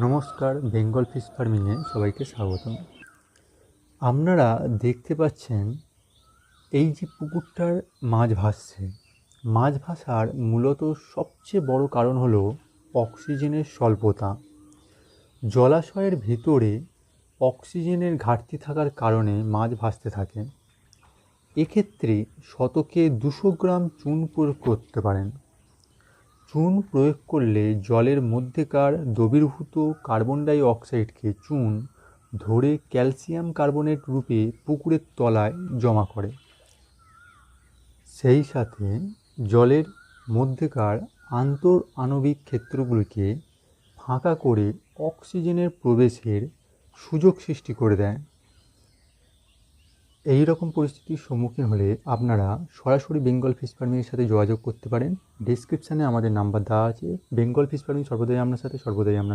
নমস্কার, বেঙ্গল ফিশ ফার্মিংয়ে সবাইকে স্বাগতম। আপনারা দেখতে পাচ্ছেন এই যে পুকুরটার মাছ ভাসছে। মাছ ভাসার মূলত সবচেয়ে বড় কারণ হলো অক্সিজেনের স্বল্পতা। জলাশয়ের ভিতরে অক্সিজেনের ঘাটতি থাকার কারণে মাছ ভাসতে থাকে। এক্ষেত্রে শতকে দুশো গ্রাম চুন প্রয়োগ করতে পারেন। চুন প্রয়োগ করলে জলের মধ্যেকার দ্রবীভূত কার্বন ডাই অক্সাইডকে চুন ধরে ক্যালসিয়াম কার্বনেট রূপে পুকুরের তলায় জমা করে। সেই সাথে জলের মধ্যেকার আন্তর আণবিক ক্ষেত্রগুলিকে ফাঁকা করে অক্সিজেনের প্রবেশের সুযোগ সৃষ্টি করে দেয়। এই রকম পরিস্থিতির সম্মুখীন হলে আপনারা সরাসরি বেঙ্গল ফিশ ফার্মিংয়ের সাথে যোগাযোগ করতে পারেন। ডিসক্রিপশানে আমাদের নাম্বার দেওয়া আছে। বেঙ্গল ফিস ফার্মিং সর্বদাই আপনার সাথে, সর্বদাই আপনার